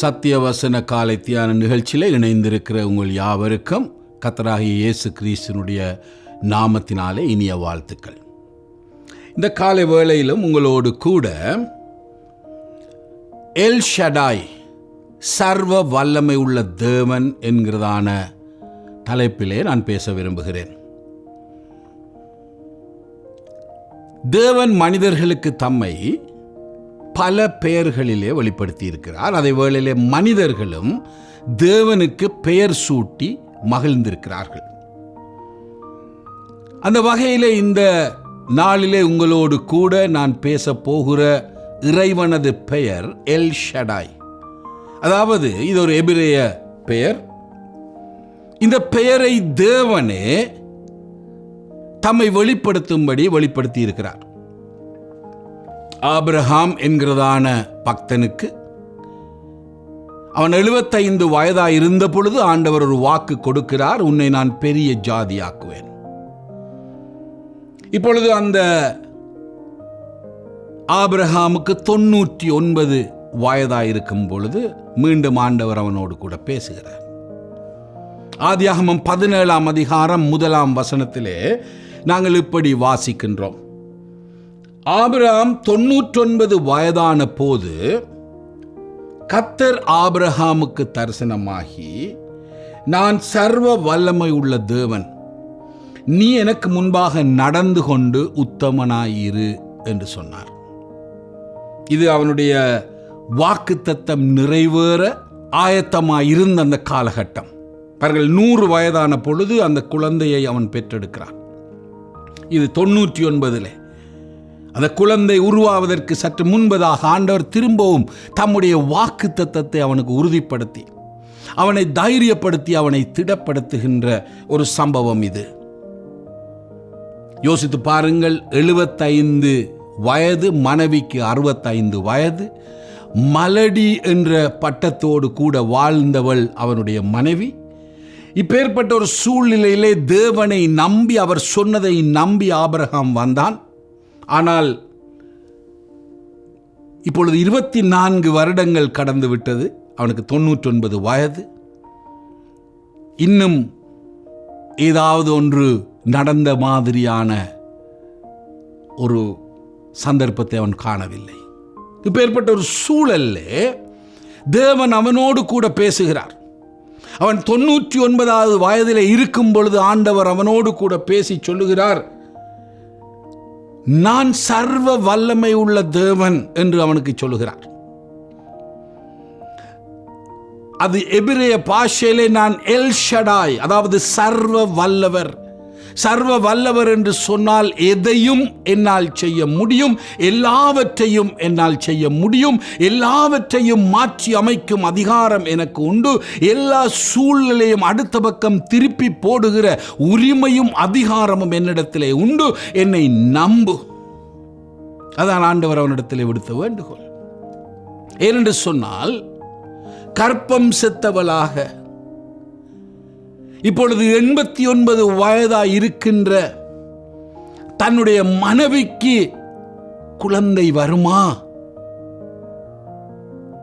சத்தியவசன காலை தியான நிகழ்ச்சியில் இணைந்திருக்கிற உங்கள் யாவருக்கும் கத்தராகிய இயேசு கிறிஸ்துனுடைய நாமத்தினாலே இனிய வாழ்த்துக்கள். இந்த காலை வேளையிலும் உங்களோடு கூட எல் ஷடாய் சர்வ வல்லமை உள்ள தேவன் என்கிறதான தலைப்பிலே நான் பேச விரும்புகிறேன். தேவன் மனிதர்களுக்கு தம்மை பல பெயர்களிலே வெளிப்படுத்தி இருக்கிறார் அதே வேளையிலே மனிதர்களும் தேவனுக்கு பெயர் சூட்டி மகிழ்ந்திருக்கிறார்கள். அந்த வகையில் இந்த நாளிலே உங்களோடு கூட நான் பேச போகிற இறைவனது பெயர் எல் ஷடாய். அதாவது இது ஒரு எபிரேய பெயர். இந்த பெயரை தேவனே தம்மை வெளிப்படுத்தும்படி வெளிப்படுத்தி இருக்கிறார் ஆப்ரஹாம் என்கிறதான பக்தனுக்கு அவன் எழுபத்தைந்து வயதாக இருந்த பொழுது ஆண்டவர் ஒரு வாக்கு கொடுக்கிறார் உன்னை நான் பெரிய ஜாதியாக்குவேன். இப்பொழுது அந்த ஆப்ரஹாமுக்கு தொண்ணூற்றி ஒன்பது வயதாக இருக்கும் பொழுது மீண்டும் ஆண்டவர் அவனோடு கூட பேசுகிறார். ஆதியாகமம் பதினேழாம் அதிகாரம் முதலாம் வசனத்திலே நாங்கள் இப்படி வாசிக்கின்றோம். ஆபிரகாம் தொண்ணூற்றொன்பது வயதான போது கத்தர் ஆபிரகாமுக்கு தரிசனமாகி நான் சர்வ வல்லமை உள்ள தேவன். நீ எனக்கு முன்பாக நடந்து கொண்டு உத்தமனாயிரு என்று சொன்னார். இது அவனுடைய வாக்குத்தத்தம் நிறைவேற ஆயத்தமாக இருந்த அந்த காலகட்டம். பாருங்கள் நூறு வயதான பொழுது அந்த குழந்தையை அவன் பெற்றெடுக்கிறான். இது தொண்ணூற்றி ஒன்பதிலே. அந்த குழந்தை உருவாவதற்கு சற்று முன்பதாக ஆண்டவர் திரும்பவும் தம்முடைய வாக்கு தத்தத்தை அவனுக்கு உறுதிப்படுத்தி அவனை தைரியப்படுத்தி அவனை திடப்படுத்துகின்ற ஒரு சம்பவம் இது. யோசித்து பாருங்கள் எழுபத்தைந்து வயது மனைவிக்கு அறுபத்தைந்து வயது மலடி என்ற பட்டத்தோடு கூட வாழ்ந்தவள் அவனுடைய மனைவி. இப்பேற்பட்ட ஒரு சூழ்நிலையிலே தேவனை நம்பி அவர் சொன்னதை நம்பி ஆபரகம் வந்தான். ஆனால் இப்பொழுது இருபத்தி நான்கு வருடங்கள் கடந்து விட்டது. அவனுக்கு தொண்ணூற்றொன்பது வயது. இன்னும் ஏதாவது ஒன்று நடந்த மாதிரியான ஒரு சந்தர்ப்பத்தை அவன் காணவில்லை. இப்பேற்பட்ட ஒரு சூழல்ல தேவன் அவனோடு கூட பேசுகிறார். அவன் தொண்ணூற்றி ஒன்பதாவது வயதில் இருக்கும் பொழுது ஆண்டவர் அவனோடு கூட பேசி சொல்லுகிறார். நான் சர்வ வல்லமை உள்ள தேவன் என்று அவனுக்கு சொல்லுகிறார். அது எபிரேய பாஷையிலே நான் எல் ஷடாய் அதாவது சர்வ வல்லவர். சர்வ வல்லவர் என்று சொன்னால் எதையும் என்னால் செய்ய முடியும் எல்லாவற்றையும் என்னால் செய்ய முடியும் எல்லாவற்றையும் மாற்றி அமைக்கும் அதிகாரம் எனக்கு உண்டு. எல்லா சூழ்நிலையும் அடுத்த பக்கம் திருப்பி போடுகிற உரிமையும் அதிகாரமும் என்னிடத்திலே உண்டு. என்னை நம்பு. அதான் ஆண்டவர் அவனிடத்திலே விடுத்த வேண்டுகோள். ஏனென்று சொன்னால் கற்பம் செத்தவளாக இப்பொழுது எண்பத்தி ஒன்பது வயதாக இருக்கின்ற தன்னுடைய மனைவிக்கு குழந்தை வருமா?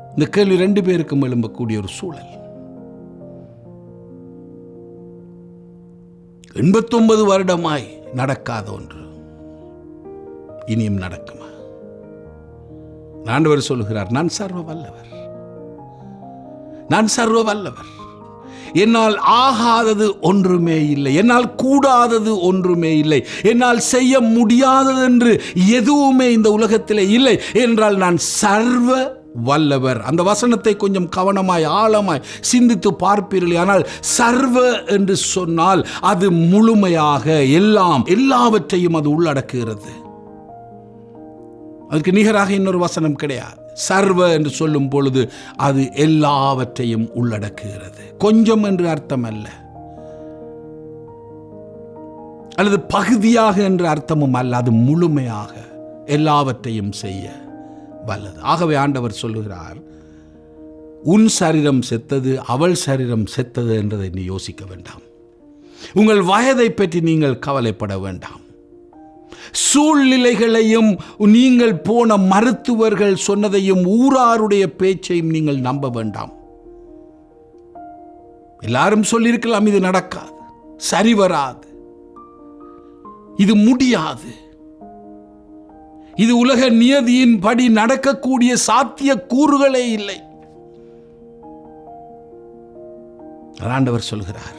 இந்த கேள்வி ரெண்டு பேருக்கும் எழும்பக்கூடிய ஒரு சூழல். எண்பத்தொன்பது வருடமாய் நடக்காத ஒன்று. இனியும் நடக்குமா? ஆண்டவர் சொல்லுகிறார் நான் சர்வ வல்லவர். நான் சர்வ வல்லவர். என்னால் ஆகாதது ஒன்றுமே இல்லை. என்னால் கூடாதது ஒன்றுமே இல்லை. என்னால் செய்ய முடியாதது என்று எதுவுமே இந்த உலகத்திலே இல்லை என்றால் நான் சர்வ வல்லவர். அந்த வசனத்தை கொஞ்சம் கவனமாய் ஆழமாய் சிந்தித்து பார்ப்பீர்கள். ஆனால் சர்வ என்று சொன்னால் அது முழுமையாக எல்லாம் எல்லாவற்றையும் அது உள்ளடக்குகிறது. அதுக்கு நிகராக இன்னொரு வசனம் கிடையாது. சர்வ என்று சொல்லும் பொழுது அது எல்லாவற்றையும் உள்ளடக்குகிறது. கொஞ்சம் என்று அர்த்தம் அல்ல அல்லது பகுதியாக என்று அர்த்தமும் அல்ல அது முழுமையாக எல்லாவற்றையும் செய்ய வல்லது. ஆகவே ஆண்டவர் சொல்லுகிறார் உன் சரீரம் செத்தது அவள் சரீரம் செத்தது என்றதை நீ யோசிக்க வேண்டாம். உங்கள் வயதை பற்றி நீங்கள் கவலைப்பட வேண்டாம். சூழ்நிலைகளையும் நீங்கள் போன மருத்துவர்கள் சொன்னதையும் ஊராருடைய பேச்சையும் நீங்கள் நம்ப வேண்டாம். எல்லாரும் சொல்லியிருக்கலாம் இது நடக்காது. சரி வராது. இது முடியாது. இது உலக நியதியின் படி நடக்கக்கூடிய சாத்திய கூறுகளே இல்லை ஆண்டவர் சொல்கிறார்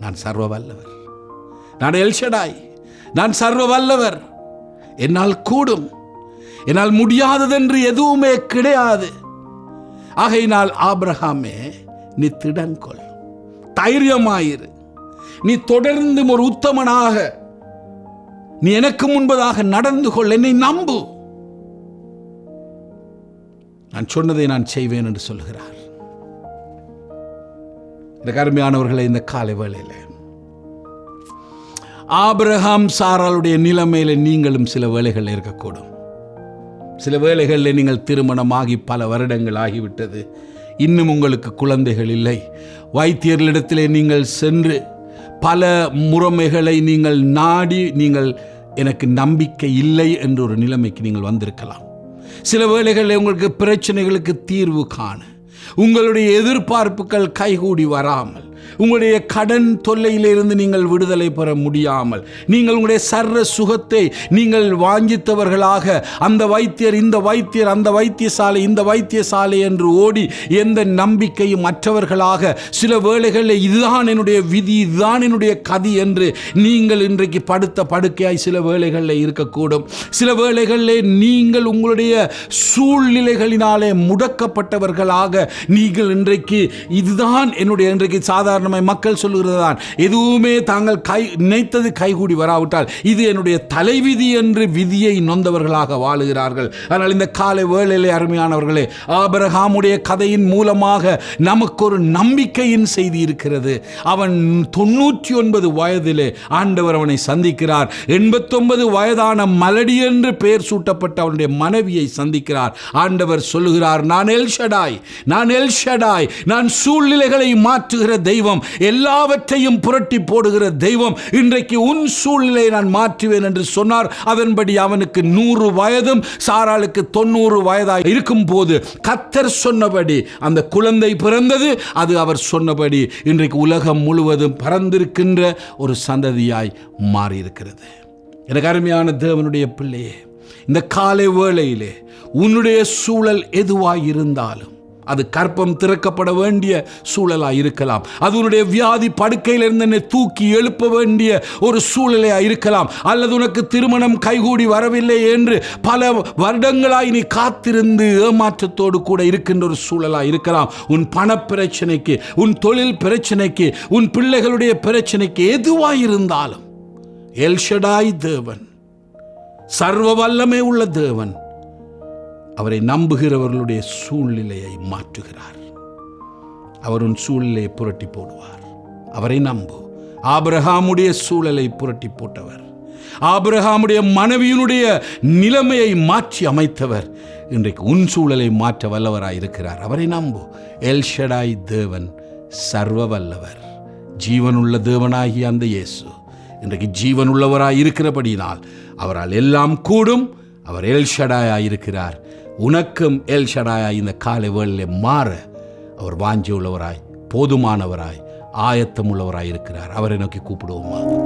நான் சர்வ வல்லவர் நான் எல்ஷடாய் நான் சர்வ வல்லவர் என்னால் கூடும். என்னால் முடியாததென்று எதுவுமே கிடையாது. ஆகையினால் ஆப்ரஹாமே நீ திடங்கொள் தைரியமாயிரு. நீ தொடர்ந்து ஒரு உத்தமனாக. நீ எனக்கு முன்பதாக நடந்து கொள். என்னை நம்பு. நான் சொன்னதை நான் செய்வேன் என்று சொல்கிறார். இந்த கருமையானவர்களை இந்த காலை வேளையில் ஆபிரகாம் சாராளுடைய நிலைமையில் நீங்களும் சில வேலைகள் இருக்கக்கூடும். சில வேளைகளில் நீங்கள் திருமணமாகி பல வருடங்கள் ஆகிவிட்டது. இன்னும் உங்களுக்கு குழந்தைகள் இல்லை. வைத்தியர்களிடத்திலே நீங்கள் சென்று பல முறைமைகளை நீங்கள் நாடி நீங்கள் எனக்கு நம்பிக்கை இல்லை என்ற ஒரு நிலைமைக்கு நீங்கள் வந்திருக்கலாம். சில வேளைகளில் உங்களுக்கு பிரச்சனைகளுக்கு தீர்வு காண. உங்களுடைய எதிர்பார்ப்புகள் கைகூடி வராமல் உங்களுடைய கடன் தொல்லையிலிருந்து நீங்கள் விடுதலை பெற முடியாமல் நீங்கள் உங்களுடைய சர்ற சுகத்தை நீங்கள் வாங்கித்தவர்களாக அந்த வைத்தியர் இந்த வைத்தியர் அந்த வைத்தியசாலை இந்த வைத்தியசாலை என்று ஓடி எந்த நம்பிக்கையும் மற்றவர்களாக சில வேளைகளில் இதுதான் என்னுடைய விதி இதுதான் என்னுடைய கதி என்று நீங்கள் இன்றைக்கு படுத்த படுக்கையாய் சில வேளைகளில் இருக்கக்கூடும். சில வேளைகளில் நீங்கள் உங்களுடைய சூழ்நிலைகளினாலே முடக்கப்பட்டவர்களாக நீங்கள் இன்றைக்கு இதுதான் என்னுடைய இன்றைக்கு சாதாரணமாய் மக்கள் சொல்லுகிறதுதான். எதுவுமே தாங்கள் கை நினைத்தது கைகூடி வராவிட்டால் இது என்னுடைய தலைவிதி என்று விதியை நொந்தவர்களாக வாழுகிறார்கள். ஆனால் இந்த காலை வேளையிலே அருமையானவர்களே ஆபரகாமுடைய கதையின் மூலமாக நமக்கு ஒரு நம்பிக்கையின் செய்தி இருக்கிறது. அவன் தொண்ணூற்றி ஒன்பது வயதிலே ஆண்டவர் அவனை சந்திக்கிறார். எண்பத்தொன்பது வயதான மலடி என்று பெயர் சூட்டப்பட்ட அவனுடைய மனைவியை சந்திக்கிறார். ஆண்டவர் சொல்லுகிறார் நான் எல்ஷடாய் நான் எல்ஷடாய் நான் சூழ்நிலைகளை மாற்றுகிற தெய்வம். எல்லாவற்றையும் புரட்டி போடுகிற தெய்வம் இன்றைக்கு உன் சூழ்நிலையை நான் மாற்றுவேன் என்று சொன்னார். அதன்படி அவனுக்கு நூறு வயதும் சாராளுக்கு தொண்ணூறு வயதாக இருக்கும் போது கத்தர் சொன்னபடி அந்த குழந்தை பிறந்தது. அது அவர் சொன்னபடி இன்றைக்கு உலகம் முழுவதும் பறந்திருக்கின்ற ஒரு சந்ததியாய் மாறியிருக்கிறது. எனக்கு அருமையான தேவனுடைய பிள்ளையே இந்த காலை வேளையிலே உன்னுடைய சூழல் எதுவாய் இருந்தாலும் அது கற்பம் திறக்கப்பட வேண்டிய சூழலாக இருக்கலாம். அது உன்னுடைய வியாதி படுக்கையிலிருந்து என்னை தூக்கி எழுப்ப வேண்டிய ஒரு சூழலையாக இருக்கலாம். அல்லது உனக்கு திருமணம் கைகூடி வரவில்லை என்று பல வருடங்களாய் நீ காத்திருந்து ஏமாற்றத்தோடு கூட இருக்கின்ற ஒரு சூழலாக இருக்கலாம். உன் பண பிரச்சனைக்கு உன் தொழில் பிரச்சனைக்கு உன் பிள்ளைகளுடைய பிரச்சனைக்கு எதுவாக இருந்தாலும் எல்ஷடாய் தேவன் சர்வ வல்லமே உள்ள தேவன் அவரை நம்புகிறவர்களுடைய சூழ்நிலையை மாற்றுகிறார். அவர் உன் சூழ்நிலையை புரட்டி போடுவார். அவரை நம்பு. ஆபிரகாமுடைய சூழலை புரட்டி போட்டவர். ஆபிரகாமுடைய மனைவியினுடைய நிலைமையை மாற்றி அமைத்தவர். இன்றைக்கு உன் சூழலை மாற்ற வல்லவராய் இருக்கிறார். அவரை நம்பு. எல்ஷடாய் தேவன் சர்வ வல்லவர் ஜீவனுள்ள தேவனாகிய அந்த இயேசு இன்றைக்கு ஜீவனுள்ளவராய் இருக்கிறபடியினால் அவரால் எல்லாம் கூடும். அவர் எல்ஷடாயாக இருக்கிறார். உனக்கும் எல் ஷடாயாய் இந்த காலை வேளையிலே மாற அவர் வாஞ்சி உள்ளவராய் போதுமானவராய் ஆயத்தம் உள்ளவராய் இருக்கிறார். அவரை நோக்கி கூப்பிடுவோமா?